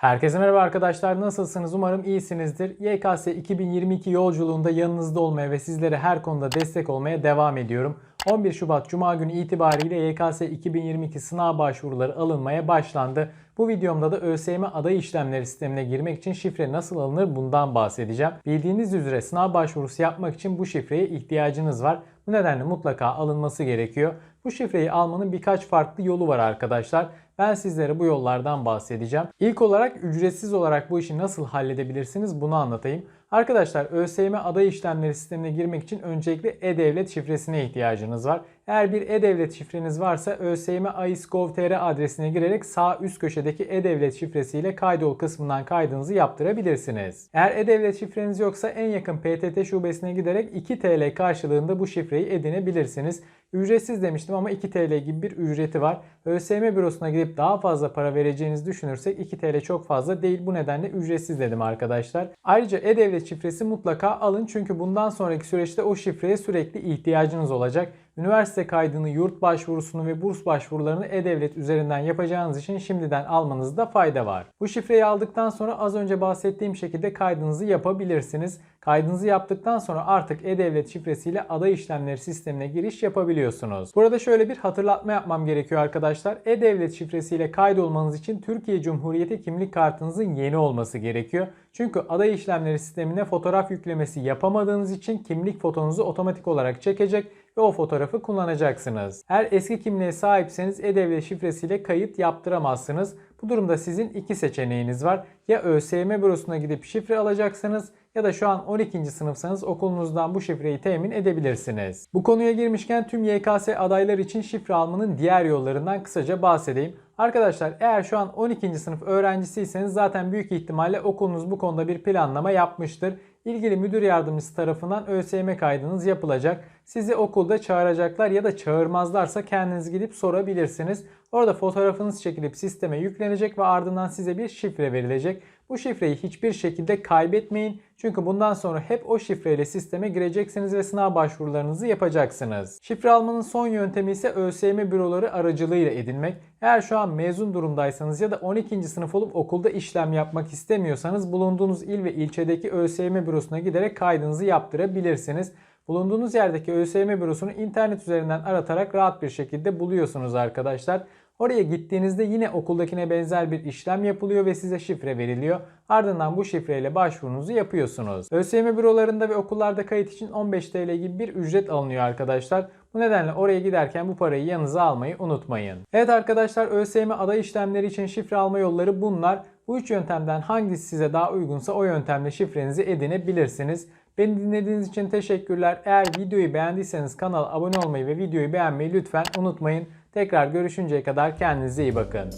Herkese merhaba arkadaşlar. Nasılsınız? Umarım iyisinizdir. YKS 2022 yolculuğunda yanınızda olmaya ve sizlere her konuda destek olmaya devam ediyorum. 11 Şubat Cuma günü itibariyle YKS 2022 sınav başvuruları alınmaya başlandı. Bu videomda da ÖSYM aday işlemleri sistemine girmek için şifre nasıl alınır bundan bahsedeceğim. Bildiğiniz üzere sınav başvurusu yapmak için bu şifreye ihtiyacınız var. Bu nedenle mutlaka alınması gerekiyor. Bu şifreyi almanın birkaç farklı yolu var arkadaşlar. Ben sizlere bu yollardan bahsedeceğim. İlk olarak ücretsiz olarak bu işi nasıl halledebilirsiniz bunu anlatayım. Arkadaşlar ÖSYM aday işlemleri sistemine girmek için öncelikle e-devlet şifresine ihtiyacınız var. Eğer bir e-devlet şifreniz varsa ÖSYM AIS.gov.tr adresine girerek sağ üst köşedeki e-devlet şifresiyle kaydol kısmından kaydınızı yaptırabilirsiniz. Eğer e-devlet şifreniz yoksa en yakın PTT şubesine giderek 2 TL karşılığında bu şifreyi edinebilirsiniz. Ücretsiz demiştim ama 2 TL gibi bir ücreti var. ÖSYM bürosuna gidip daha fazla para vereceğinizi düşünürsek 2 TL çok fazla değil. Bu nedenle ücretsiz dedim arkadaşlar. Ayrıca e-devlet şifresi mutlaka alın çünkü bundan sonraki süreçte o şifreye sürekli ihtiyacınız olacak. Üniversite kaydını, yurt başvurusunu ve burs başvurularını e-devlet üzerinden yapacağınız için şimdiden almanızda fayda var. Bu şifreyi aldıktan sonra az önce bahsettiğim şekilde kaydınızı yapabilirsiniz. Kaydınızı yaptıktan sonra artık e-devlet şifresiyle aday işlemleri sistemine giriş yapabiliyorsunuz. Burada şöyle bir hatırlatma yapmam gerekiyor arkadaşlar. E-devlet şifresiyle kaydolmanız için Türkiye Cumhuriyeti kimlik kartınızın yeni olması gerekiyor. Çünkü aday işlemleri sistemine fotoğraf yüklemesi yapamadığınız için kimlik fotonuzu otomatik olarak çekecek ve o fotoğrafı kullanacaksınız. Eğer eski kimliğe sahipseniz e-devlet şifresiyle kayıt yaptıramazsınız. Bu durumda sizin iki seçeneğiniz var. Ya ÖSYM bürosuna gidip şifre alacaksınız ya da şu an 12. sınıfsanız okulunuzdan bu şifreyi temin edebilirsiniz. Bu konuya girmişken tüm YKS adaylar için şifre almanın diğer yollarından kısaca bahsedeyim. Arkadaşlar eğer şu an 12. sınıf öğrencisiyseniz zaten büyük ihtimalle okulunuz bu konuda bir planlama yapmıştır. İlgili müdür yardımcısı tarafından ÖSYM kaydınız yapılacak. Sizi okulda çağıracaklar ya da çağırmazlarsa kendiniz gidip sorabilirsiniz. Orada fotoğrafınız çekilip sisteme yüklenecek ve ardından size bir şifre verilecek. Bu şifreyi hiçbir şekilde kaybetmeyin. Çünkü bundan sonra hep o şifreyle sisteme gireceksiniz ve sınav başvurularınızı yapacaksınız. Şifre almanın son yöntemi ise ÖSYM büroları aracılığıyla edinmek. Eğer şu an mezun durumdaysanız ya da 12. sınıf olup okulda işlem yapmak istemiyorsanız bulunduğunuz il ve ilçedeki ÖSYM bürosuna giderek kaydınızı yaptırabilirsiniz. Bulunduğunuz yerdeki ÖSYM bürosunu internet üzerinden aratarak rahat bir şekilde buluyorsunuz arkadaşlar. Oraya gittiğinizde yine okuldakine benzer bir işlem yapılıyor ve size şifre veriliyor. Ardından bu şifreyle başvurunuzu yapıyorsunuz. ÖSYM bürolarında ve okullarda kayıt için 15 TL gibi bir ücret alınıyor arkadaşlar. Bu nedenle oraya giderken bu parayı yanınıza almayı unutmayın. Evet arkadaşlar ÖSYM aday işlemleri için şifre alma yolları bunlar. Bu üç yöntemden hangisi size daha uygunsa o yöntemle şifrenizi edinebilirsiniz. Beni dinlediğiniz için teşekkürler. Eğer videoyu beğendiyseniz kanala abone olmayı ve videoyu beğenmeyi lütfen unutmayın. Tekrar görüşünceye kadar kendinize iyi bakın.